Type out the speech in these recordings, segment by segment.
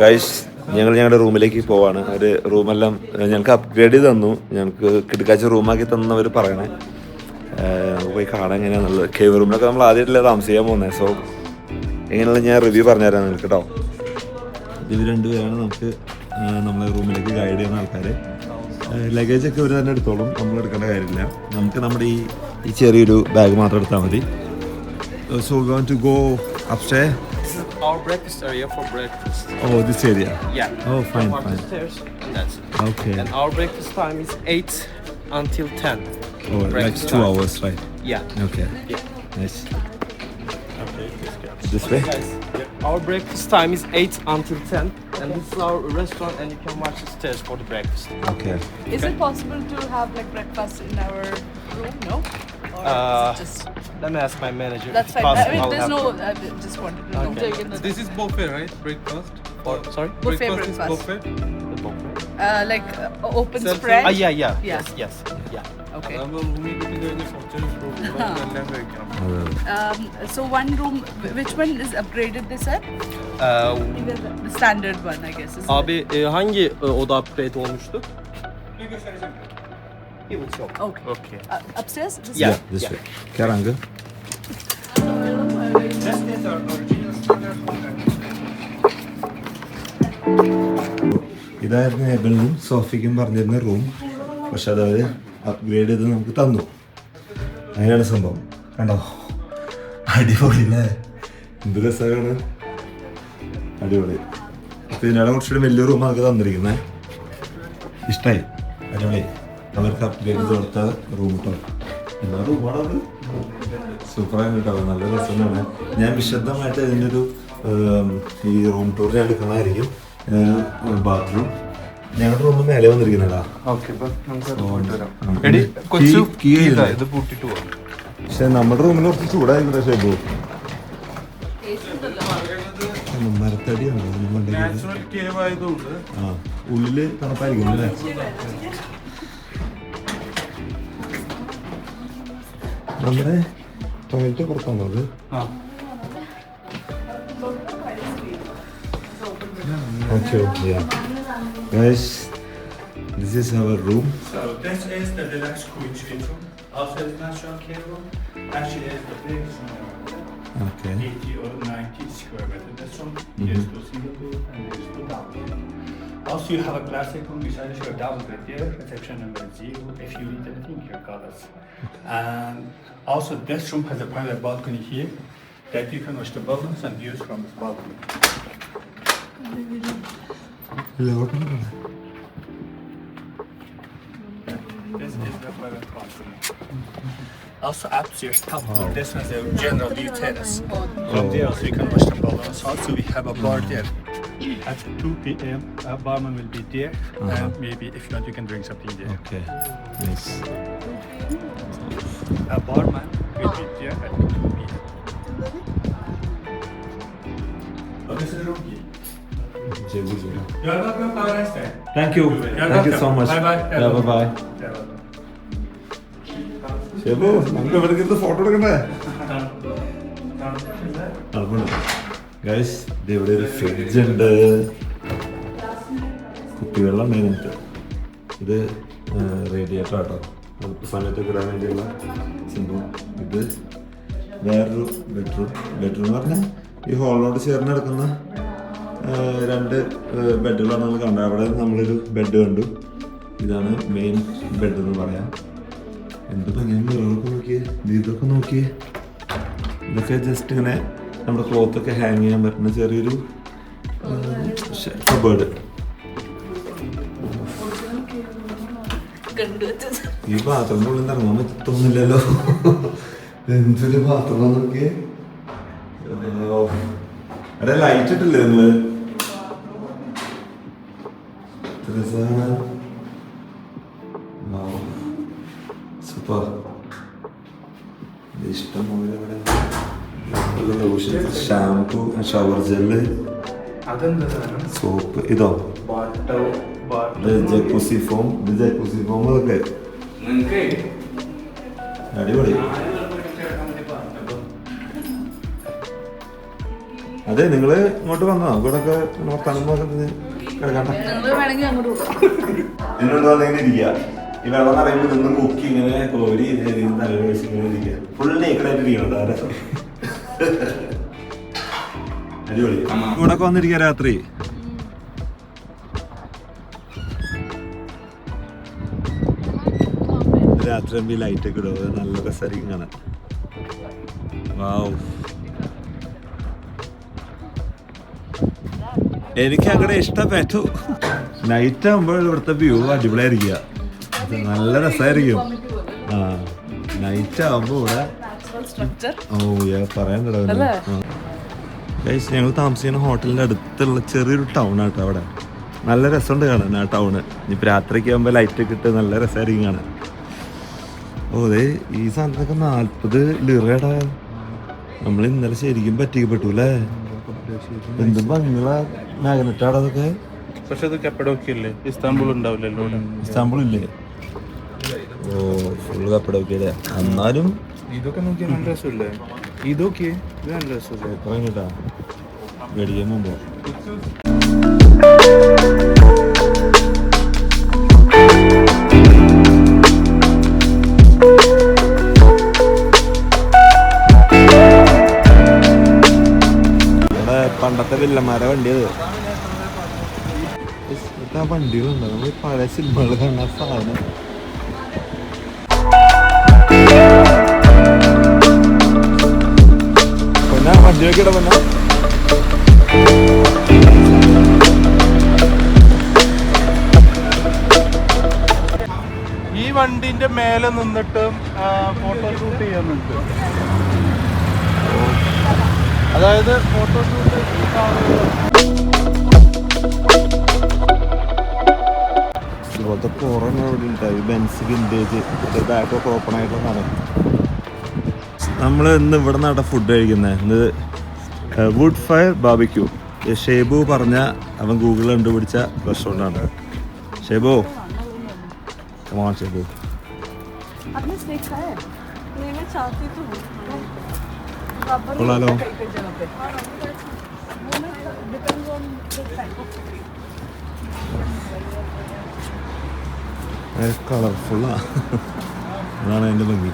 Guys ഞങ്ങൾ ഞങ്ങളുടെ റൂമിലേക്ക് പോവാണ്. ഒരു റൂമെല്ലാം ഞങ്ങൾക്ക് അപ്ഗ്രേഡ് തന്നു. ഞങ്ങൾക്ക് കിടക്കാച്ച റൂമാക്കി തന്നവർ പറയണേ. പോയി കാണാൻ എങ്ങനെയാണെന്നുള്ളത് കേവ് റൂമിലൊക്കെ നമ്മൾ ആദ്യമായിട്ടല്ലേ താമസിക്കാൻ പോകുന്നത് സോ എങ്ങനെയുള്ള ഞാൻ റിവ്യൂ പറഞ്ഞുതരാം നിങ്ങൾക്ക് കേട്ടോ ഇത് രണ്ടുപേരാണ് നമുക്ക് നമ്മളെ റൂമിലേക്ക് ഗൈഡ് ചെയ്യുന്ന ആൾക്കാർ ലഗേജ് ഒക്കെ ഇവർ തന്നെ എടുത്തോളും. നമ്മൾ എടുക്കേണ്ട കാര്യമില്ല. നമുക്ക് നമ്മുടെ ഈ ചെറിയൊരു ബാഗ് മാത്രം എടുത്താൽ മതി. So gone to go upstairs our breakfast area for breakfast. Oh, this area. Yeah. Oh, fine, Come the fine. Stairs, that's it. Okay. And our breakfast time is eight until ten. Oh, like two time. hours, right? Yeah. Okay. Yeah. Nice. Okay, this guy. This way. Guys, our breakfast time is eight until ten, and this is our restaurant, and you can watch the stairs for the breakfast. Okay. Is it possible to have like breakfast in our room? No. Uh, let me ask my manager. That's fine. I mean, uh, there's no. I uh, just wanted to know. This is buffet, right? Breakfast. Or sorry. Buffet breakfast. breakfast. Is buffet. The buffet. Uh, like uh, open Self spread. Ah, yeah, yeah, yeah. Yes, yes, yeah. Okay. um, so one room, which one is upgraded this year? Uh, the standard one, I guess. Abi e, hangi e, oda upgrade olmuştu? Bir göstereceğim. Okay. Okay. Uh, upstairs. This Yeah. This yeah. way. Karangı. ഇതായിരുന്നു ഏബലിനും സോഫിക്കും പറഞ്ഞിരുന്ന room പക്ഷെ അത് അവർ upgrade ചെയ്ത് നമുക്ക് തന്നു അങ്ങനെയാണ് സംഭവം കണ്ടോ അടിപൊളി അല്ലേ എന്ത് രസമാണ് അടിപൊളി അപ്പോൾ ഇതിനാണ് കുറച്ചുകൂടി വലിയ റൂമാണ് നമുക്ക് തന്നിരിക്കുന്നത് ഇഷ്ടമായി അടിപൊളി അവർക്ക് അപ്ഗ്രേഡ് കൊടുത്ത റൂം കേട്ടോ എന്നാ റൂമാണത് സൂപ്പറായി കേട്ടോ നല്ല രസമാണ്. ഞാൻ വിശദമായിട്ട് ഇതിന്റെ ഒരു ഈ റൂം ടൂർ ഞാൻ എടുക്കണമായിരിക്കും ബാത്റൂം ഞങ്ങളുടെ റൂം മേലെ വന്നിരിക്കുന്നതാ നമുക്ക് കൊണ്ടുവരാം. എടി കീ- കൊച്ചു കീ ഇതാ ഇല്ലേ? ഇത് പൂട്ടിട്ട് പോവാം പക്ഷെ നമ്മുടെ റൂമിൽ കുറച്ച് ചൂടായി ഇപ്പോൾ മരത്തടിയാണ്? ഉള്ളിൽ തണുപ്പായിരിക്കും അല്ലേ? Andrei, to mi tylko panowy. A. Thank you. Yeah. Guys, this is our room. So this is the deluxe queen suite room. Also, it's not shown cable. Actually, it's the biggest one. Okay. 80 or 90 square meter. That's from mm-hmm. here's to single door and here's to downgrade. Also, you have a classic room besides your double bed here, reception number zero. If you need anything, you call us. And also, this room has a private balcony here that you can watch the balloons and views from this balcony. This is the private balcony. Also upstairs This is the general view tennis. From there also you can watch the balance. Also we have a hmm. bar there. At 2 p.m. a barman will be there uh-huh. and maybe if you want you can drink something there. Okay. Nice. A barman will be there at 2 p.m. Oh, this is. Thank you. Thank you so much. Bye bye. Bye bye. ഷേബു നമുക്ക് എവിടെ photo എടുക്കണ്ടേ? Guys ഇവിടെ ഒരു fridge ഉണ്ട്. കുപ്പിവെള്ളം ഉണ്ട് ഇത് radiator ആട്ടോ. തണുപ്പ് സമയത്തൊക്കെ ഇടാൻ വേണ്ടിയുള്ള സംഭവം. ഇത് വേറൊരു ബെഡ്റൂം ബെഡ്റൂം എന്ന് പറഞ്ഞാൽ ഈ ഹോളിനോട് ചേർന്ന് കിടക്കുന്ന രണ്ട് ബെഡുകളാണ് നമ്മൾ കണ്ടത്. അവിടെ നമ്മളൊരു ബെഡ് കണ്ടു. ഇതാണ് മെയിൻ ബെഡ് എന്ന് പറയാം. എന്ത് ഞാൻ മിററൊക്കെ നോക്കിയേ. നീ ഇതൊക്കെ നോക്കിയേ. ഇതൊക്കെ ജസ്റ്റ് ഇങ്ങനെ നമ്മുടെ ക്ലോത്ത് ഒക്കെ ഹാങ് ചെയ്യാൻ പറ്റുന്ന ചെറിയൊരു കബേർഡ് ഈ ബാത്റൂമിന്റെ ഉള്ളിൽ നിന്ന് ഇറങ്ങാൻ പറ്റത്തൊന്നുമില്ലല്ലോ. എന്തൊരു ബാത്റൂം നോക്കിയേ. അവിടെ ലൈറ്റ് ഇട്ടില്ലേ നിങ്ങൾ? എത്ര സൂപ്പർ ഇഷ്ടം പോലെ ഇവിടെ lotion shampoo shower gel soap ഇതോ? ജക്കൂസി ഫോം ഇത് ജക്കൂസി ഫോം ഇതൊക്കെ അടിപൊളി. അതെ നിങ്ങൾ ഇങ്ങോട്ട് വന്നോ? ഇവിടൊക്കെ അങ്ങോട്ട് പോകാം എന്നോട് വന്നിങ്ങനെ ഇരിക്കുക ഈ വെള്ളം നിറയുമ്പോൾ നിന്ന് മുക്കി ഇങ്ങനെ കോരി നല്ല വെച്ച് ഇങ്ങനെ ഇരിക്കുക. ഫുൾ നേക്കഡായിട്ട് ഇരിക്കണം ആരാ. അടിപൊളി. ഇവിടെ വന്നിരിക്കുക രാത്രി. രാത്രി ലൈറ്റ് ഒക്കെ ഇടും നല്ല രസമായിരിക്കും കാണാൻ. വാവ് എനിക്ക് അങ്ങനെ ഇഷ്ടപ്പെട്ടു. നൈറ്റ് ആകുമ്പോൾ ഇവിടുത്തെ വ്യൂ അടിപൊളിയായിരിക്കുക. നല്ല രസമായിരിക്കും ആ നൈറ്റ് ആവുമ്പോ ഇവിടെ ഓ യാ പറയാൻ ഗൈസ് ഞങ്ങൾ താമസിക്കുന്ന ഹോട്ടലിന്റെ അടുത്തുള്ള ചെറിയൊരു ടൗൺ ആട്ടോ അവിടെ. നല്ല രസമുണ്ട് കാണാൻ ആ ടൗണ് ഇനിയിപ്പോൾ രാത്രിയൊക്കെ ആകുമ്പോൾ ലൈറ്റ് ഒക്കെ ഇട്ട് നല്ല രസമായിരിക്കും കാണാൻ. ഓ അതെ ഈ സാധനത്തിനൊക്കെ നാൽപ്പത് ലിറയുടെ നമ്മൾ ഇന്നലെ ശരിക്കും പറ്റിക്കപ്പെട്ടു അല്ലേ? എന്തും ഭംഗിയുള്ള മാഗ്നറ്റാടോ അതൊക്കെ. പക്ഷെ അത് ഇല്ലേ ഇസ്താംബുൾ ഉണ്ടാവില്ലല്ലോ ഇസ്താംബുൾ ഇല്ലേ? ഓ ഫുള്ള് കപ്പടൊക്കെ എന്നാലും ഇതൊക്കെ നോക്കിയാൽ നല്ല രസമില്ലേ? ഇതൊക്കെ ഇത് നല്ല രസമില്ലേ? മേടിക്കാൻ മുമ്പോ പണ്ടത്തെ വില്ലന്മാരെ വണ്ടിയത് ആ വണ്ടികളുണ്ട്. നമ്മൾ പഴയ സിനിമകൾ കണ്ട സാധനം. വണ്ടിയൊക്കെ ഈ വണ്ടിന്റെ മേലെ നിന്നിട്ട് ഫോട്ടോ ഷൂട്ട് ചെയ്യുന്നുണ്ട്. അതായത് ഫോട്ടോ ഷൂട്ട് ഇതുപോലത്തെ കുറേ ഇവിടെ ഉണ്ടായി ബെൻസ് വിന്റേജ് ബാക്കൊക്കെ ഓപ്പൺ ആയിട്ടുള്ള സാധനം. നമ്മൾ ഇന്ന് ഇവിടെ നിന്നാണ് ഫുഡ് കഴിക്കുന്നത് ഇന്ന് വുഡ് ഫയർ ബാബിക്യൂ ഷേബു പറഞ്ഞ അവൻ ഗൂഗിളിൽ കണ്ടുപിടിച്ച റെസ്റ്റോറന്റാണ് ഷേബു. ഷേബോ. ഷേബു കൊള്ളാലോ. കളർഫുള്ളാ അതാണ് എന്റെ ഭംഗി.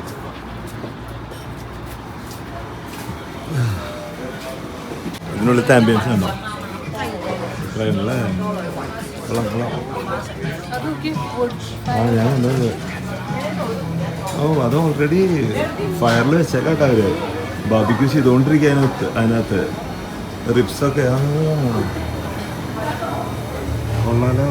ഇതിനുള്ളിലത്തെ ആംബിയൻസ് കണ്ടോ ട്രെയിനിലെ കൊള്ളാം കൊള്ളാം. ആ ഞാൻ കണ്ടത് ഓ അത് ഓൾറെഡി ഫയറിൽ വെച്ചേക്കാട്ട അവർ ബാബിക്യൂ ചെയ്തുകൊണ്ടിരിക്കുക അതിനകത്ത് അതിനകത്ത്. റിപ്സൊക്കെ ആ. കൊള്ളാലോ.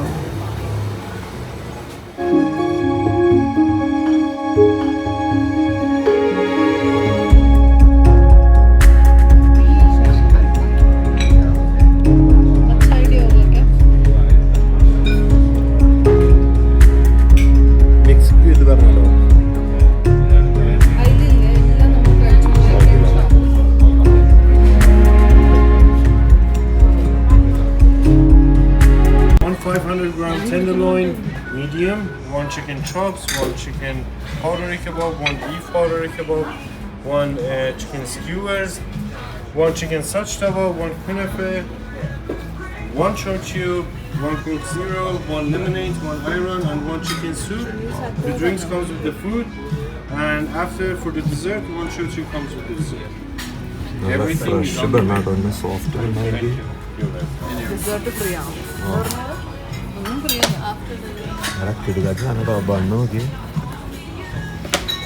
chicken chops, one chicken powdery kebab, one beef powdery kebab, one uh, chicken skewers, one chicken sajtava, one kunefe, one short one coke zero, one lemonade, one iron, and one chicken soup. The drinks comes with the food, and after for the dessert, one short comes with the dessert. Everything is fresh, soft maybe. Dessert to Priya. After the free കിടുകാറ്റ് കിടുകാച്ച് കേട്ടോ bun നോക്കി.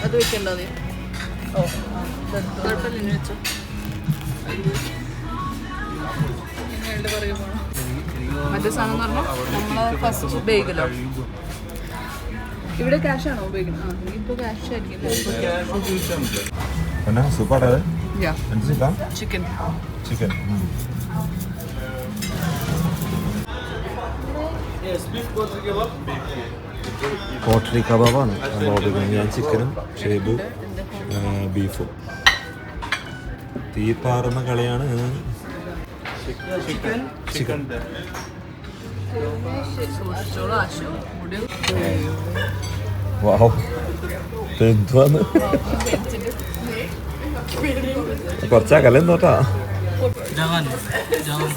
അത് വെക്കണ്ടോ നീ. ഓ കുഴപ്പമില്ല വെച്ചോ. മറ്റേ സാധനം എന്ന് പറഞ്ഞാൽ നമ്മളെ ഫസ്റ്റ് ബേഗിലോ ഇവിടെ ക്യാഷ് ആണോ ഉപയോഗിക്കുന്നത് ഇപ്പോൾ ക്യാഷ് ആയിരിക്കും. ചിക്കാ ചിക്കൻ ചിക്കൻ പോട്ടറി കബാബാണ് ഓർഡർ ചെയ്യുന്നത് ഞാൻ ചിക്കനും ഷേബു ബീഫും തീ പാറുന്ന കളിയാണ് ചിക്കൻ ചിക്കൻ വാഹോ എന്തുവാന്ന് കുറച്ചാ കല നോട്ടാ Jangan, jangan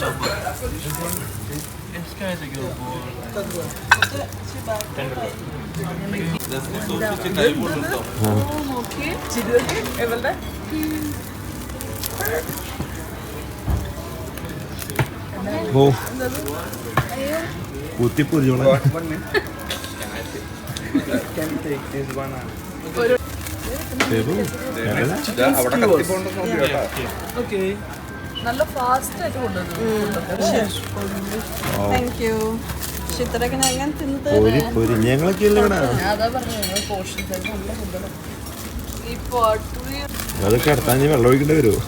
ഓ കുത്തിപ്പൊരിച്ചോളാം Can take this one. Oke. നല്ല ഫാസ്റ്റ് ആയിട്ട് കൊണ്ടുവന്നു താങ്ക് യു പക്ഷെ ഇത്രയൊക്കെ ഞാൻ എങ്ങനെ തിന്നത്? പൊരി പൊരി ഞങ്ങളൊക്കെ അതാ പറഞ്ഞു പോർഷൻ നല്ല ഫുഡാണ് ഈ പോട്ടറി അതൊക്കെ അടുത്താൻ ഞാൻ വെള്ളം ഒഴിക്കേണ്ടി വരുമോ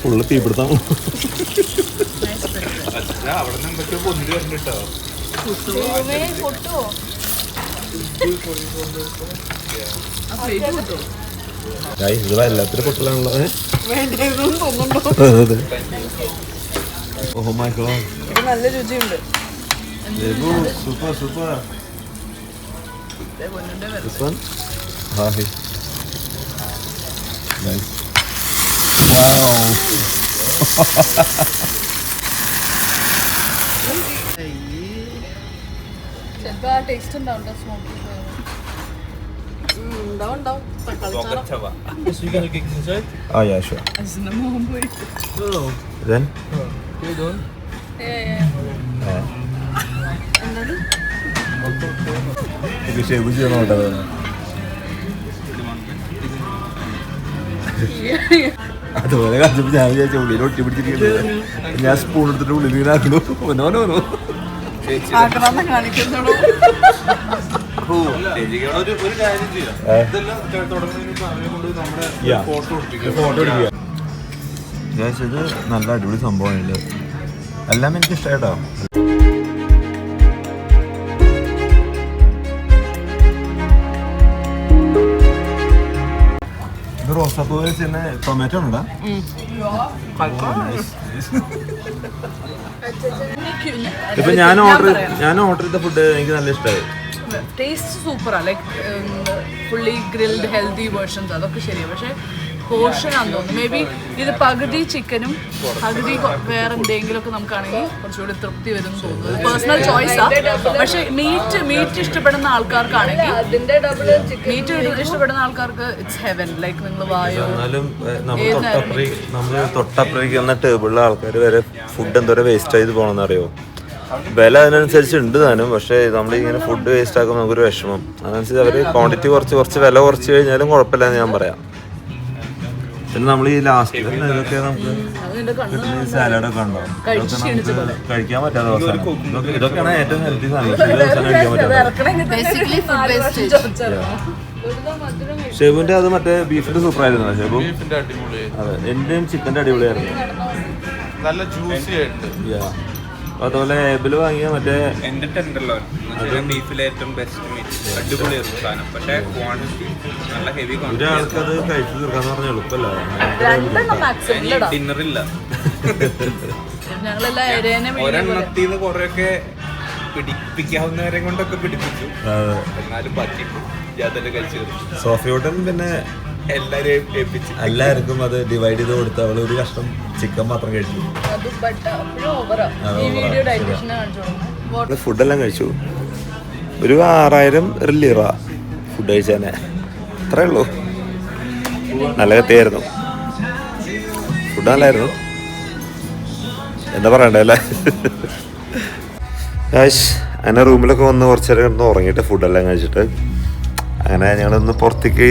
ഫുള്ള് തീപിടുത്താം അവിടെ ഇത് വല്ലാത്തൊരു പൊട്ടലാണല്ലോ. ഓഹോ മൈ ഗോഡ് ഇത് നല്ല രുചിയുണ്ട്. Super super This one? Hi. Nice. Wow. ചിലപ്പോ ആ ടേസ്റ്റ് ഉണ്ടാവും സ്മോക്കി ഉണ്ടാവും ഉണ്ടാവും തക്കാളി ചാറ് Dus you gonna kick inside? Oh yeah, sure. Oh. Then? അതുപോലെ കാണിച്ചപ്പോ ഞാൻ വിചാരിച്ച ഉള്ളിൽ ഒട്ടി പിടിച്ചിരിക്കുന്നത് ഞാൻ സ്പൂൺ എടുത്തിട്ട് ഉള്ളിൽ വീണാക്കുന്നു ആക്കണു നോ നോ ഇത് നല്ല അടിപൊളി സംഭവമാണ് എല്ലാം എനിക്ക് ഇഷ്ടമായിട്ടോ ഇത് റോസാപ്പൂ വെച്ച് തന്നെ ടൊമാറ്റോ ഉണ്ടോ ഇപ്പൊ ഞാൻ ഓർഡർ ഞാൻ ഓർഡർ ചെയ്ത ഫുഡ് എനിക്ക് നല്ല ഇഷ്ടമായി ടേസ്റ്റ് സൂപ്പറാണ് like fully grilled healthy versions അതൊക്കെ ശരിയാണ് പക്ഷെ പോർഷൻ ആണെന്ന് തോന്നുന്നു. മേ ബി ഇത് പകുതി ചിക്കനും പകുതി വേറെ എന്തെങ്കിലും ഒക്കെ നമുക്കാണെങ്കിൽ കുറച്ചുകൂടി തൃപ്തി വരും എന്ന് തോന്നുന്നു പേഴ്സണൽ ചോയ്സാ പക്ഷെ മീറ്റ് മീറ്റ് ഇഷ്ടപ്പെടുന്ന ആൾക്കാർക്കാണെങ്കിൽ മീറ്റ് ഇഷ്ടപ്പെടുന്ന ആൾക്കാർക്ക് ഇറ്റ്സ് ഹെവൻ ലൈക്ക് നിങ്ങൾ വായോ? നമ്മൾ തൊട്ടപ്പുറേക്ക് വന്ന ടേബിളിലെ ആൾക്കാർ വരെ ഫുഡ് എന്തോരം വേസ്റ്റ് ചെയ്ത് പോകണമെന്ന് അറിയോ? വില അതിനനുസരിച്ച് ഉണ്ട് താനും പക്ഷേ നമ്മളിങ്ങനെ ഫുഡ് വേസ്റ്റ് ആക്കുമ്പോൾ നമുക്കൊരു വിഷമം. അതനുസരിച്ച് അവർ ക്വാണ്ടിറ്റി കുറച്ച് കുറച്ച് വില കുറച്ച് കഴിഞ്ഞാലും കുഴപ്പമില്ല എന്ന് ഞാൻ പറയാം. പിന്നെ നമ്മൾ ഈ ലാസ്റ്റ് ഇതൊക്കെ നമുക്ക് സാലഡൊക്കെ ഉണ്ടോ? കഴിക്കാൻ പറ്റാത്ത അവസ്ഥ ഇതൊക്കെയാണ് ഏറ്റവും ഹെൽത്തി സാധനം. ഷെബുവിന്റെ അത് മറ്റേ ബീഫിന്റെ സൂപ്പർ ആയിരുന്നു ഷെബു? അതെ എന്റെയും ചിക്കന്റെ അടിപൊളിയായിരുന്നു. നല്ല ജ്യൂസി ആയിട്ട്. അതുപോലെ ഏബിൾ വാങ്ങിയ മറ്റേ എന്റെ ടെൻഡർലോ ബീഫിലെ ഏറ്റവും ബെസ്റ്റ് മീറ്റ് അടിപൊളിയായിരുന്നു സാധനം. പക്ഷേ ക്വാണ്ടിറ്റി നല്ല ഹെവി ഒരാൾക്ക് അത് കഴിച്ചു തീർക്കാന്ന് പറഞ്ഞ എളുപ്പമല്ല ഡിന്നറില്ല ഒരെണ്ണത്തിന്ന് കുറെയൊക്കെ പിടിപ്പിക്കാവുന്നവരെ കൊണ്ടൊക്കെ പിടിപ്പിച്ചു. എന്നാലും പറ്റി ഞാൻ തന്നെ കഴിച്ചു സോഫിയോട്ടൻ പിന്നെ എല്ലാരെയും ഏൽപ്പിച്ചു. എല്ലാവർക്കും അത് ഡിവൈഡ് ചെയ്ത് കൊടുത്ത് അവൾ ഒരു കഷ്ടം ചിക്കൻ മാത്രം കഴിച്ചു. ഫുഡെല്ലാം കഴിച്ചു. ഒരു ആറായിരം റില്ലീറ ഫുഡ് കഴിച്ചേനെ. അത്രേ ഉള്ളൂ. നല്ല കത്തിയായിരുന്നു. ഫുഡ് നല്ലായിരുന്നു. എന്താ പറയണ്ടേ അല്ലേ? കാശ് അങ്ങനെ റൂമിലൊക്കെ വന്ന് കുറച്ചു നേരം കിടന്ന് ഉറങ്ങിയിട്ട് ഫുഡെല്ലാം കഴിച്ചിട്ട് അങ്ങനെ ഞങ്ങളൊന്ന് പുറത്തേക്ക്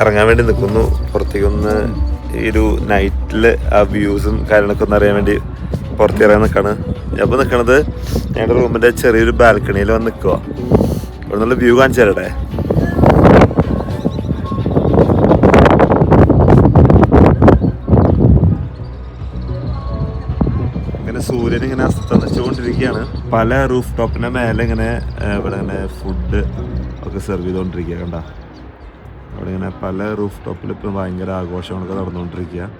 ഇറങ്ങാൻ വേണ്ടി നിൽക്കുന്നു. പുറത്തേക്ക് ഒന്ന് ഈ ഒരു നൈറ്റിൽ ആ വ്യൂസും കാര്യങ്ങളൊക്കെ ഒന്ന് അറിയാൻ വേണ്ടി പുറത്തിറങ്ങാൻ നിൽക്കുകയാണ് ഞാൻ ഇപ്പോൾ നിൽക്കണത് ഞങ്ങളുടെ റൂമിന്റെ ചെറിയൊരു ബാൽക്കണിയിൽ വന്ന് നിൽക്കുക ഇവിടെ നിന്നുള്ള വ്യൂ കാണിച്ചു തരട്ടെ? ഇങ്ങനെ സൂര്യൻ ഇങ്ങനെ അസ്തമിച്ചുകൊണ്ടിരിക്കുകയാണ്. പല റൂഫ് ടോപ്പിന്റെ മേലെ ഇങ്ങനെ ഇവിടെ ഇങ്ങനെ ഫുഡ് ഒക്കെ സെർവ് ചെയ്തുകൊണ്ടിരിക്കുക കണ്ട. അവിടെ ഇങ്ങനെ പല റൂഫ് ടോപ്പിൽ ഇപ്പം ഭയങ്കര ആഘോഷങ്ങളൊക്കെ നടന്നുകൊണ്ടിരിക്കുക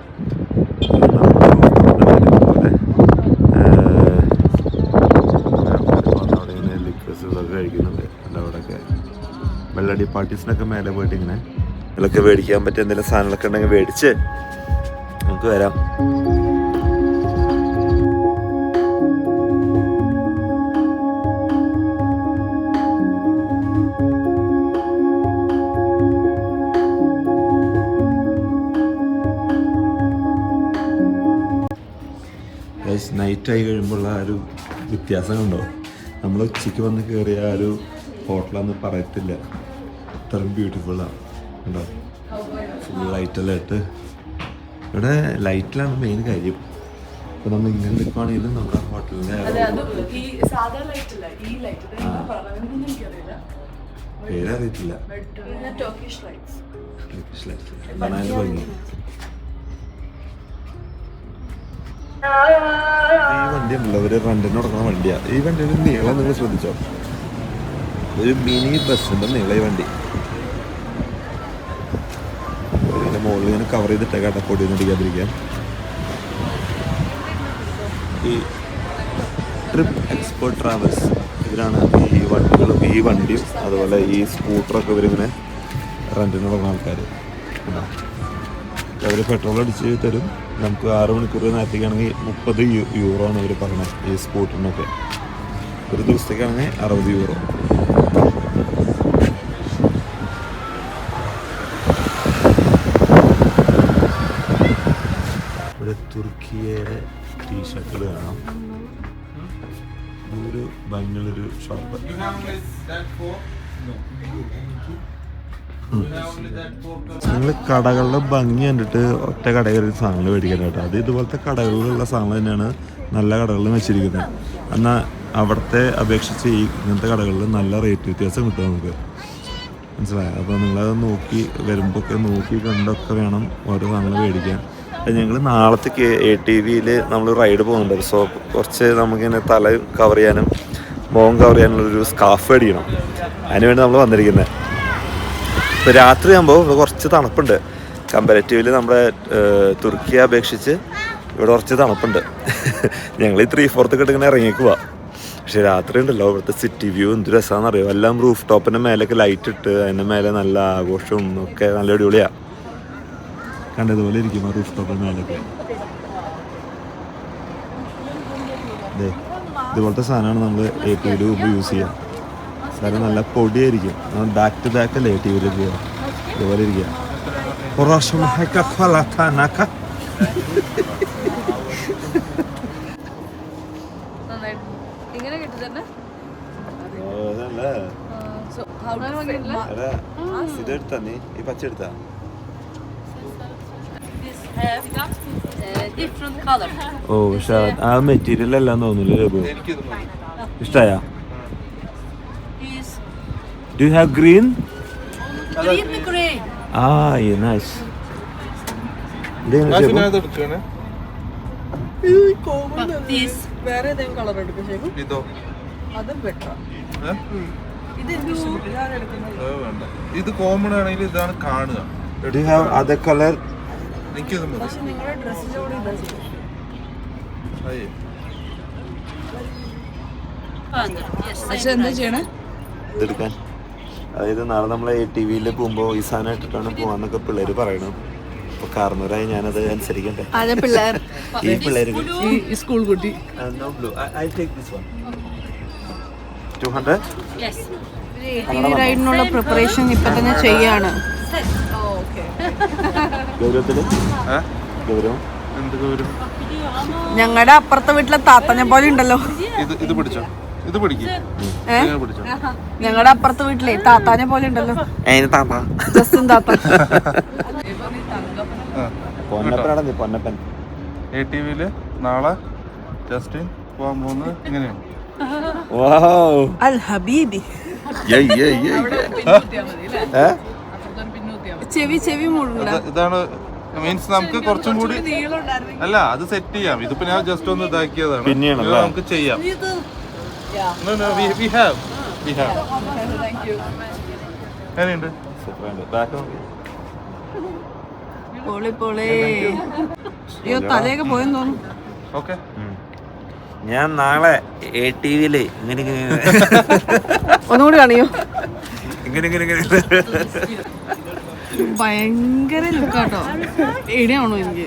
കഴിക്കുന്നുണ്ട് വെള്ളടി പാർട്ടീസിനൊക്കെ മേലെ പോയിട്ട് ഇങ്ങനെ ഇതിലൊക്കെ മേടിക്കാൻ പറ്റിയ എന്തെങ്കിലും സാധനങ്ങളൊക്കെ ഉണ്ടെങ്കിൽ മേടിച്ച് നമുക്ക് വരാം. നൈറ്റായി കഴിയുമ്പോഴുള്ള ആ ഒരു വ്യത്യാസം കണ്ടോ നമ്മൾ ഉച്ചയ്ക്ക് വന്ന് കയറിയ ആ ഒരു ഹോട്ടലാന്ന് പറയത്തില്ല. അത്രയും ബ്യൂട്ടിഫുള്ളാണ് കണ്ടോ? ഫുൾ ലൈറ്റെല്ലാം ഇട്ട്. ഇവിടെ ലൈറ്റിലാണ് മെയിൻ കാര്യം. ഇപ്പോൾ നമ്മൾ ഇങ്ങനെ നിൽക്കുവാണെങ്കിലും നമ്മുടെ ഹോട്ടലിന്റെ പേരറിയത്തില്ല. ടോക്കിഷ് ലൈറ്റ്സ് സാധാ ഈ വണ്ടി ഉണ്ടല്ലോ ഒരു റണ്ടിന് കൊടുക്കുന്ന വണ്ടിയാ. ഈ വണ്ടിയുടെ നീളം നിങ്ങൾ ശ്രദ്ധിച്ചോ? ഒരു മിനി ബസ്സിന്റെ നീള ഈ വണ്ടി. ഇതിന്റെ മുകളിൽ ഇങ്ങനെ കവർ ചെയ്തിട്ടേക്കാട്ടെ പൊടിയൊന്നും അടിക്കാതിരിക്കാൻ. ഈ ട്രിപ്പ് എക്സ്പേർട്ട് ട്രാവൽസ് ഇതിലാണ് ഈ വണ്ടികളും ഈ വണ്ടിയും അതുപോലെ ഈ സ്കൂട്ടറൊക്കെ ഇവരിങ്ങനെ റെന്റിന് കൊടുക്കുന്ന ആൾക്കാർ അവർ പെട്രോൾ അടിച്ച് തരും. നമുക്ക് ആറ് മണിക്കൂർ നേരത്തേക്കാണെങ്കിൽ മുപ്പത് യൂറോ ആണ് അവർ പറഞ്ഞത് ഈ സ്കൂട്ടറിനൊക്കെ ഒരു ദിവസത്തേക്കാണെങ്കിൽ അറുപത് യൂറോ. ഇവിടെ തുർക്കിയയുടെ ടീഷർട്ടുകൾ കാണാം ഒരു ഭംഗിയുള്ളൊരു ഷോപ്പ് നിങ്ങൾ കടകളുടെ ഭംഗി കണ്ടിട്ട് ഒറ്റ കടയിൽ സാധനങ്ങൾ മേടിക്കാൻ കേട്ടോ. അത് ഇതുപോലത്തെ കടകളിലുള്ള സാധനം തന്നെയാണ് നല്ല കടകളിൽ വെച്ചിരിക്കുന്നത്. എന്നാൽ അവിടുത്തെ അപേക്ഷിച്ച് ഈ ഇങ്ങനത്തെ കടകളിൽ നല്ല റേറ്റ് വ്യത്യാസം കിട്ടും നമുക്ക്. മനസ്സിലായോ? അപ്പോൾ നിങ്ങളത് നോക്കി വരുമ്പോൾ ഒക്കെ നോക്കി കണ്ടൊക്കെ വേണം ഓരോ സാധനങ്ങൾ മേടിക്കാൻ. ഞങ്ങൾ നാളത്തേക്ക് എ ടി വിയിൽ നമ്മൾ റൈഡ് പോകുന്നുണ്ട്. സോ കുറച്ച് നമുക്കിങ്ങനെ തല കവർ ചെയ്യാനും മുഖം കവർ ചെയ്യാനുള്ളൊരു സ്കാഫ് മേടിക്കണം. അതിനുവേണ്ടി നമ്മൾ വന്നിരിക്കുന്നത് ഇപ്പോൾ രാത്രി ആകുമ്പോൾ ഇവിടെ കുറച്ച് തണുപ്പുണ്ട്. കമ്പാരറ്റീവ്ലി നമ്മുടെ തുർക്കിയെ അപേക്ഷിച്ച് ഇവിടെ കുറച്ച് തണുപ്പുണ്ട്. ഞങ്ങൾ ഈ ത്രീ ഫോർത്ത് ഒക്കെ ഇങ്ങനെ ഇറങ്ങിക്കുക പക്ഷെ രാത്രി ഉണ്ടല്ലോ ഇവിടുത്തെ സിറ്റി വ്യൂ എന്ത് രസമാണെന്ന് അറിയോ എല്ലാം റൂഫ് ടോപ്പിന്റെ മേലൊക്കെ ലൈറ്റ് ഇട്ട് അതിന്റെ മേലെ നല്ല ആഘോഷവും ഒക്കെ നല്ല അടിപൊളിയാണ് കണ്ടതുപോലെ ഇരിക്കും ആ റൂഫ് ടോപ്പിന്റെ മേലൊക്കെ ഇതുപോലത്തെ സാധനമാണ് നമ്മൾ ടി യൂസ് ചെയ്യുക കാരണം നല്ല പൊടിയായിരിക്കും. ബാക്ക് ടു ബാക്ക് അല്ലേ ടി വിയിൽ ഇതുപോലെ ഇരിക്കുക. ഇങ്ങനെ കിട്ടി തന്നെ സോ ഹൗ ഡു ഇതെടുത്താ നീ? ഈ പച്ച എടുത്താ? Uh. ഓ പക്ഷെ ആ മെറ്റീരിയൽ അല്ലാന്ന് തോന്നില്ല Raghu? ഇഷ്ടായ? Do have green green. ആ നൈസ് അത് എടുക്കണേ But this വേറെ ഏതെങ്കിലും കളർ എടുക്കും ഇതോ? അതും ബെറ്റർ? ഇത്. കോമൺ ആണെങ്കിൽ ഇതാണ് കാണുക. ഡു ഹാവ് അതർ കളർ എനിക്കിത് പക്ഷെ നിങ്ങളുടെ ഡ്രസ്സിന്റെ കൂടെ ഇതാ. Yes, പക്ഷെ എന്താ ചെയ്യണേ? ഇതെടുക്കാൻ അതായത് നാളെ നമ്മൾ എ ടി വിയിൽ പോകുമ്പോൾ ഈ സാധനം ഇട്ടിട്ടാണ് പോകാന്നൊക്കെ പിള്ളേർ പറയണം. അപ്പൊ കാർന്നൂരായി ഞാനത് അനുസരിക്കട്ടെ ഈ പിള്ളേർ സ്കൂൾ കുട്ടി. No blue I take this one two hundred yes. ടി റൈഡിനുള്ള പ്രിപ്പറേഷൻ ഇപ്പൊ തന്നെ ചെയ്യാണ്? ഗൗരവം? ദൂരം ഞങ്ങളുടെ അപ്പുറത്തെ വീട്ടിലെ താത്തനെ പോലെ ഉണ്ടല്ലോ. ഇത് ഇത് പിടിച്ചോ ഇത് പിടിക്കും. ഏ? പിടിച്ചോ. ഞങ്ങളുടെ അപ്പുറത്തെ വീട്ടിലെ താത്താനെ പോലെ ഉണ്ടല്ലോ. അതിന് താത്ത. ജസ്റ്റും താത്ത. പൊന്നപ്പനാണ് നീ പൊന്നപ്പൻ. എ ടി വിയിൽ നാളെ ജസ്റ്റിൻ പോകാൻ പോകുന്നത് ഇങ്ങനെയാണ്. വാവ് അൽ ഹബീബി. ചെവി ചെവി ഇതാണ് മീൻസ് നമുക്ക് കുറച്ചും കൂടി അല്ല അത് സെറ്റ് ചെയ്യാം. ഇതിപ്പോ ഞാൻ ജസ്റ്റ് ഒന്ന് ഇതാക്കിയതാണ്? നമുക്ക് ചെയ്യാം. No, no, we, we have. We have. എങ്ങനെയുണ്ട് Okay, ബാക്ക് പൊളി പൊളി. അയ്യോ തലയൊക്കെ പോയെന്ന് തോന്നുന്നു. ഓക്കെ ഞാൻ നാളെ എ ടി വിയിൽ ഇങ്ങനെ ഒന്നുകൂടി കാണിയോ? ഇങ്ങനെ ഇങ്ങനെ ഇങ്ങനെ ഭയങ്കര ലുക്കാട്ടോ. എടിയാണോ എനിക്ക്?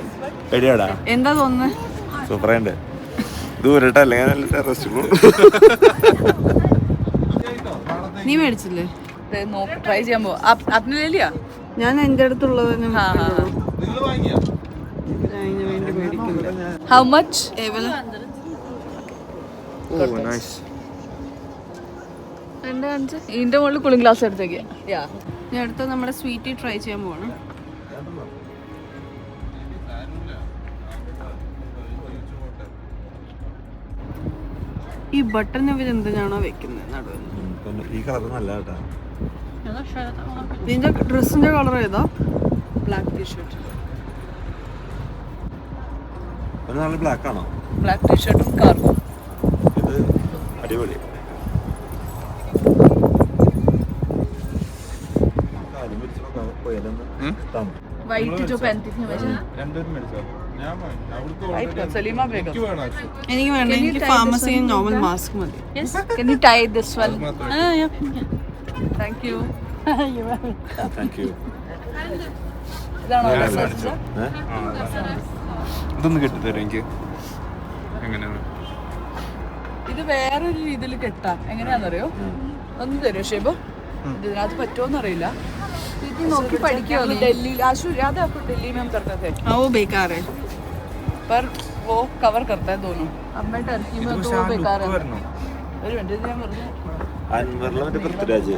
എടിയാടാ. എന്താ തോന്നുന്നത് സൂപ്പറായിട്ട് ദൂരട്ടെ അല്ലെങ്കിൽ നല്ല ടെറസ്റ്റ് നീ മേടിച്ചില്ലേ? ട്രൈ ചെയ്യാൻ ലിയാ ഞാൻ എന്റെ അടുത്തുള്ളത് ഹൗ മച്ച് ഇതിന്റെ മുകളിൽ കൂളിംഗ് ഗ്ലാസ് എടുത്തേക്ക്. ഞാൻ അടുത്ത നമ്മുടെ സ്വീറ്റ് ട്രൈ ചെയ്യാൻ പോവാണ്. ഈ ബട്ടൺ ഇവർ എന്തിനാണോ വെക്കുന്നത് നടുവെന്ന് ഈ കളർ നല്ല നിന്റെ ഡ്രസ്സിന്റെ കളർ ഏതാ? ബ്ലാക്ക് ടീഷർട്ട് നല്ല ആണോ? ഇത് അടിപൊളി. വൈറ്റ് ടോപ്പ് എന്തിനു രണ്ടുപേരും എനിക്ക് വേണ്ട എനിക്ക് ഫാർമസി നോർമൽ മാസ്ക് മതി. Ah, ഇതൊന്ന് കെട്ടിത്തരാം എനിക്ക്? എങ്ങനെയാണ് ഇത് വേറൊരു രീതിയിൽ കെട്ടാം. എങ്ങനെയാണെന്നറിയോ? ഒന്ന് തരുമോ ഷേബോ? ഇതിനകത്ത് പറ്റുമോ അറിയില്ല. നോക്കി പഠിക്കുക ഡൽഹിയിൽ ആശു അതെ ഡൽഹി മാം തർക്കത്തെ ഓ ബേക്കാറേ. पर वो कवर करता है दोनों अब मैं टर्की में तो वो बेकार है ഒരു മിനിറ്റ് ഇത് ഞാൻ വെറുതെ അൻവറിലെ മറ്റേ പൃഥ്വിരാജ്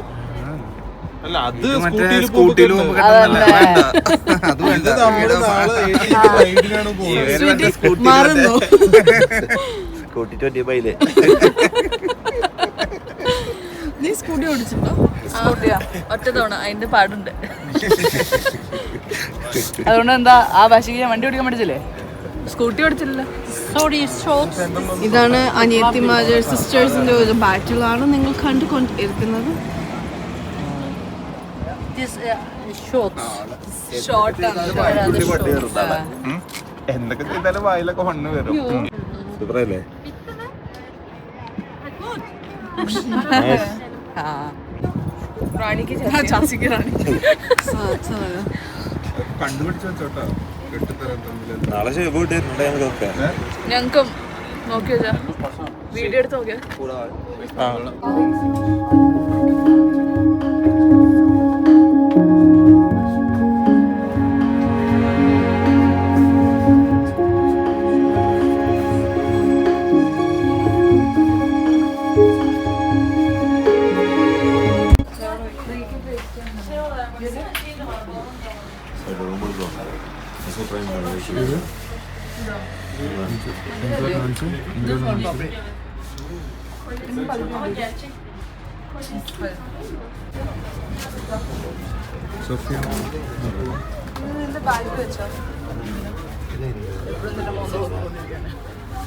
അല്ല അത് മറ്റേ സ്കൂട്ടിയിൽ പോകുമ്പോ കെട്ടുന്നതല്ല. അത് വേണ്ട. മാറുന്നു സ്കൂട്ടി ട്വന്റി ബൈല് നീ സ്കൂട്ടി ഓടിച്ചിട്ടുണ്ടോ സ്കൂട്ടിയാ ഒറ്റ തവണ അതിന്റെ പാടുണ്ട് അതുകൊണ്ട് എന്താ ആ ഭാഷയ്ക്ക് ഞാൻ വണ്ടി ഓടിക്കാൻ പഠിച്ചില്ലേ സ്കൂട്ടി ഓടിച്ചില്ല Sorry, shorts. ഇതാണ് അനിയത്തിമാര് സിസ്റ്റേഴ്സിന്റെ ഒരു ബാറ്റിലാണ് നിങ്ങൾ കണ്ടുകൊണ്ടിരിക്കുന്നത്. കണ്ടുപിടിച്ചോട്ടോ uh, എന്തൊക്കെ ചെയ്താലും വായിലൊക്കെ മണ്ണ് വരും. സൂപ്പറല്ലേ റാണിക്ക് ചാസിക്ക് റാണി. കണ്ടുപിടിച്ച് വെച്ചോട്ടോ. നാളെ ഷേപ്പ് കിട്ടിയിട്ടുണ്ട് ഞങ്ങൾക്കൊക്കെ ഞങ്ങൾക്കും നോക്കി വെച്ചാ വീഡിയോ എടുത്ത് നോക്കിയാ? നിന്റെ മോന്ത നോക്കിക്കൊണ്ടിരിക്കുകയാണ്.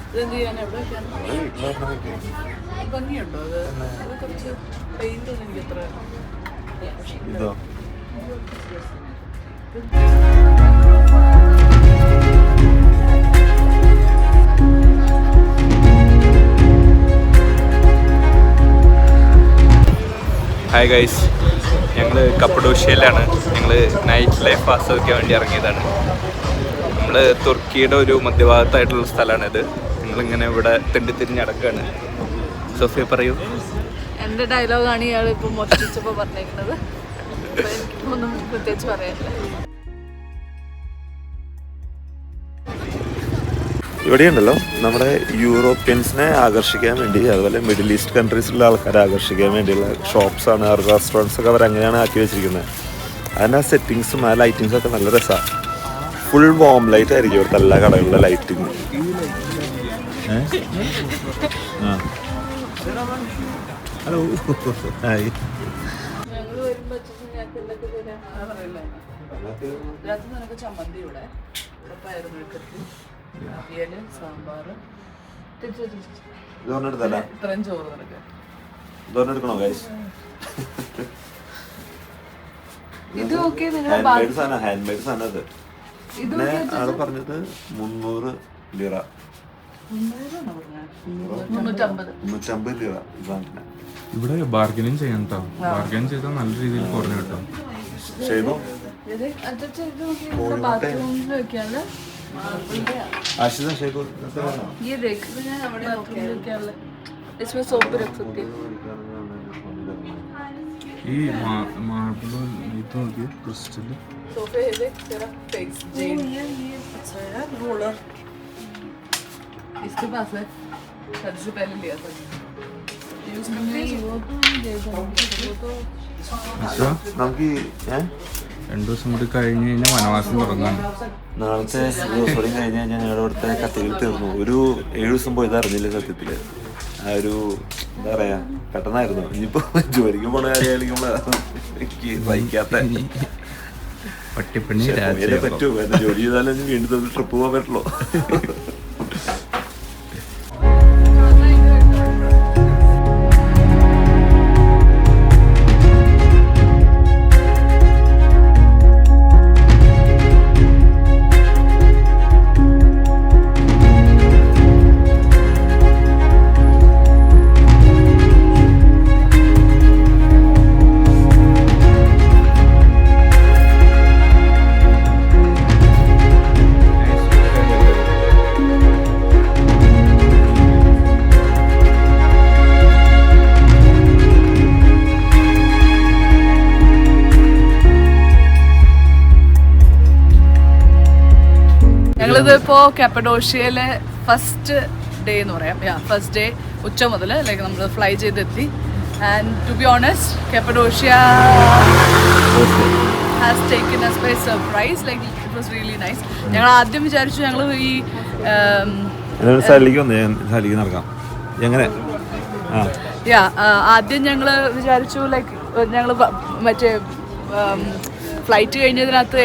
ഇതെന്ത് ചെയ്യാൻ എവിടെ ഭംഗിയുണ്ടോ അത് അത് കുറച്ച് പെയിന്റ് ഒന്നും എനിക്ക് അത്ര ഇതോ ഹായ് ഗൈസ് ഞങ്ങൾ കപ്പഡോഷ്യയിലാണ്. ഞങ്ങൾ നൈറ്റ് ലൈഫ് ആസ്വദിക്കാൻ വേണ്ടി ഇറങ്ങിയതാണ്. നമ്മൾ തുർക്കിയുടെ ഒരു മധ്യഭാഗത്തായിട്ടുള്ള സ്ഥലമാണിത്. ഞങ്ങളിങ്ങനെ ഇവിടെ തെണ്ടി തിരിഞ്ഞ് അടക്കാണ് സോഫിയ പറയൂ. എന്റെ ഡയലോഗാണ് ഇയാൾ ഇപ്പൊ മൊത്തം പറഞ്ഞേക്കുന്നത്. എനിക്കൊന്നും പ്രത്യേകിച്ച് പറയാനില്ല. ഇവിടെ ഉണ്ടല്ലോ നമ്മുടെ യൂറോപ്യൻസിനെ ആകർഷിക്കാൻ വേണ്ടി അതുപോലെ മിഡിൽ ഈസ്റ്റ് കൺട്രീസിലുള്ള ആൾക്കാരെ ആകർഷിക്കാൻ വേണ്ടിയുള്ള ഷോപ്സ് ആണ് റെസ്റ്റോറന്റ്സ് ഒക്കെ അവർ അങ്ങനെയാണ് ആക്കി വെച്ചിരിക്കുന്നത്. അതിന്റെ ആ സെറ്റിങ്സും ആ ലൈറ്റിങ്സും ഒക്കെ നല്ല രസമാണ് ഫുൾ വോം ലൈറ്റ് ആയിരിക്കും ഇവിടുത്തെ എല്ലാ കടകളിലെ ലൈറ്റിങ് ഹലോ. ഹായ്. ചമ്മന്തി ഇവിടെ. ഇവിടെ മെഴുക്കത്തി അവിയൽ സാമ്പാറ്. ഇത്രയും ചോറ് എടുക്കണോ ഗൈസ് ഹാൻഡ് മെയ്ഡ് സാധനം ഹാൻഡ് മെയ്ഡ് സാധനം അത് പിന്നെ ആൾ പറഞ്ഞത് മുന്നൂറ് ലിറ. മുന്നൂറ്റമ്പത്. മുന്നൂറ്റമ്പത് ലിറ ഇതാണ് ഇവിടെ ബാർഗനിങ് ചെയ്യാൻ കേട്ടോ ബാർഗൻ ചെയ്താൽ നല്ല രീതിയിൽ കുറഞ്ഞു കിട്ടും. ചെയ്തോ. आशीषा ये देख। इसमें सोप भी रख सकती ये मार्बल नहीं तो ये क्रिस्टल। सोफे है देख तेरा फिक्स जेन ये ये अच्छा है रोलर। इसके पास है। शादी पहले लिया था। यूज़ करने वो तो नहीं देगा। वो तो अच्छा नाम की है? രണ്ടു ദിവസം കൂടി കഴിഞ്ഞ് കഴിഞ്ഞാൽ വനവാസം തുടങ്ങാണ്. നാളത്തെ ദിവസം കഴിഞ്ഞ് കഴിഞ്ഞാൽ ഞങ്ങളുടെ അവിടുത്തെ കത്തികൾ തീർന്നു. ഒരു ഏഴു ദിവസം പോയത് അറിഞ്ഞില്ല സത്യത്തിൽ. ആ ഒരു എന്താ പറയാ പെട്ടെന്നായിരുന്നു. ഇനിയിപ്പോ ജോലിക്ക് പോണ കാര്യമായിരിക്കും എനിക്ക് സഹിക്കാത്ത പട്ടിപ്പണി പോയാലേ പറ്റൂ. ജോലി ചെയ്താലും വീണ്ടും ട്രിപ്പ് പോകാൻ പറ്റുള്ളൂ. ഇപ്പോ കപ്പഡോഷ്യയിലെ ഫസ്റ്റ് ഡേ എന്ന് പറയാം. യാ ഫസ്റ്റ് ഡേ ഉച്ച മുതൽ ലൈക്ക് നമ്മൾ fly ചെയ്തെത്തി. And to be honest Cappadocia has taken us by surprise like it was really nice ഞങ്ങൾ ആദ്യം വിചാരിച്ചു ഞങ്ങൾ ഈ എങ്ങനെ? യാ ആദ്യം ഞങ്ങൾ വിചാരിച്ചു ലൈക്ക് ഞങ്ങൾ മറ്റേ ഫ്ലൈറ്റ് കഴിഞ്ഞതിനകത്ത്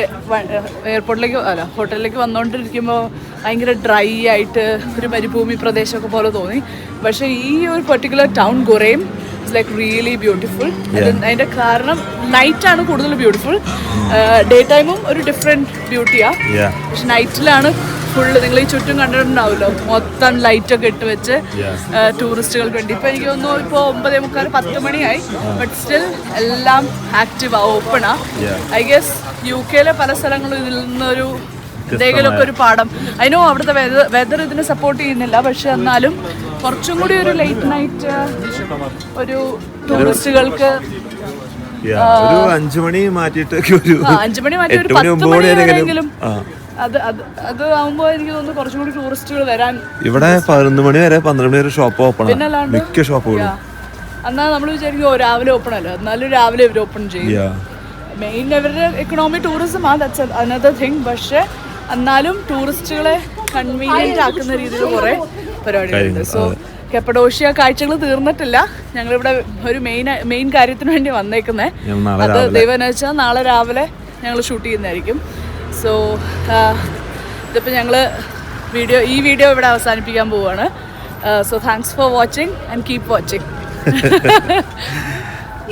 എയർപോർട്ടിലേക്ക് അല്ല ഹോട്ടലിലേക്ക് വന്നുകൊണ്ടിരിക്കുമ്പോൾ ഭയങ്കര ഡ്രൈ ആയിട്ട് ഒരു മരുഭൂമി പ്രദേശമൊക്കെ പോലെ തോന്നി. പക്ഷേ ഈ ഒരു പെർട്ടിക്കുലർ ടൗൺ കുറേയും ഇറ്റ്സ് ലൈക്ക് റിയലി ബ്യൂട്ടിഫുൾ അതിന്റെ കാരണം നൈറ്റാണ് കൂടുതൽ ബ്യൂട്ടിഫുൾ ഡേ ടൈമും ഒരു ഡിഫറെന്റ് ബ്യൂട്ടിയാണ്. പക്ഷെ നൈറ്റിലാണ് ഫുള്ള് നിങ്ങൾ ഈ ചുറ്റും കണ്ടിട്ടുണ്ടാവുമല്ലോ. മൊത്തം ലൈറ്റ് ഒക്കെ ഇട്ട് വെച്ച് ടൂറിസ്റ്റുകൾക്ക് വേണ്ടി. ഇപ്പൊ എനിക്ക് തോന്നുന്നു ഇപ്പൊ ഒമ്പതേ മുക്കാൽ പത്ത് മണിയായി. ബട്ട് സ്റ്റിൽ എല്ലാം ആക്റ്റീവ് ആ ഓപ്പണാ ഐ ഗെസ് യു കെയിലെ പല സ്ഥലങ്ങളും ഇതിൽ നിന്നൊരു എന്തെങ്കിലുമൊക്കെ ഒരു പാഠം. അതിനോ അവിടുത്തെ വെതർ ഇതിനെ സപ്പോർട്ട് ചെയ്യുന്നില്ല. പക്ഷെ എന്നാലും കുറച്ചും കൂടി ഒരു ലേറ്റ് നൈറ്റ് ഒരു ടൂറിസ്റ്റുകൾക്ക്. ഒരു അഞ്ചു മണി മാറ്റിയിട്ടൊക്കെ ഒരു അഞ്ചു മണി മാറ്റി ഒരു പത്ത് മണി വരെയെങ്കിലും അത് അത് അത് ആവുമ്പോൾ എനിക്ക് തോന്നുന്നു കുറച്ചും കൂടി ടൂറിസ്റ്റുകൾ വരാൻ ഇവിടെ പതിനൊന്ന് മണി വരെ പന്ത്രണ്ട് മണി വരെ ഷോപ്പ് ഓപ്പൺ മിക്ക ഷോപ്പുകളും എന്നാൽ നമ്മൾ വിചാരിക്കും രാവിലെ ഓപ്പൺ അല്ലോ? എന്നാലും രാവിലെ ഇവർ ഓപ്പൺ ചെയ്യും. മെയിൻ അവരുടെ എക്കണോമി ടൂറിസം ആ ദാറ്റ്സ് അനദർ തിങ് പക്ഷെ എന്നാലും ടൂറിസ്റ്റുകളെ കൺവീനിയന്റ് ആക്കുന്ന രീതിയിൽ കുറെ പരിപാടികളുണ്ട്. സോ കെപ്പഡോഷ്യ കാഴ്ചകൾ തീർന്നിട്ടില്ല. ഞങ്ങളിവിടെ ഒരു മെയിൻ മെയിൻ കാര്യത്തിന് വേണ്ടി വന്നേക്കുന്നേ. ഞങ്ങൾ നാളെ അത്. ദൈവം വെച്ചാൽ നാളെ രാവിലെ ഞങ്ങൾ ഷൂട്ട് ചെയ്യുന്നതായിരിക്കും. സോ ഇതിപ്പോൾ ഞങ്ങൾ വീഡിയോ ഈ വീഡിയോ ഇവിടെ അവസാനിപ്പിക്കാൻ പോവുകയാണ് so thanks for watching and keep watching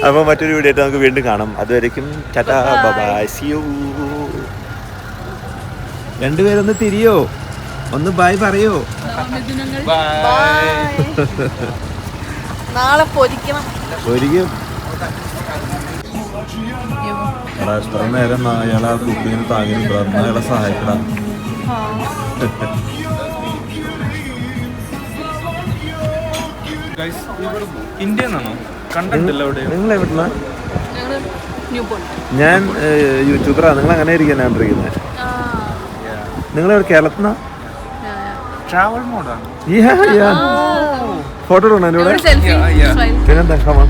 അപ്പോൾ മറ്റൊരു വീഡിയോ ആയിട്ട് നമുക്ക് വീണ്ടും കാണാം. അതുവരേക്കും ടാറ്റാ ബൈ സി യു രണ്ടുപേരൊന്ന് തിരിയോ? ഒന്ന് ബായ് പറയോ? നാളെ പൊരിക്കണം. ഒരിക്കും എടാ എത്ര നേരം അയാളെ ആ കുക്കിങ്ങിന് താങ്ങിനുണ്ടോ എന്നാ അയാളെ സഹായിക്കണം ഇന്ത്യ കണ്ടിട്ടില്ല നിങ്ങൾ എവിടുന്ന ഞാൻ യൂട്യൂബറാ. നിങ്ങൾ അങ്ങനെ ഇരിക്കാൻ കണ്ടിരിക്കുന്നത് നിങ്ങൾ കേരളത്തിൽ നിന്നാ ട്രാവൽ മോഡാണ് ഫോട്ടോ എന്നോട് സെൽഫി പിന്നെന്താ കമാ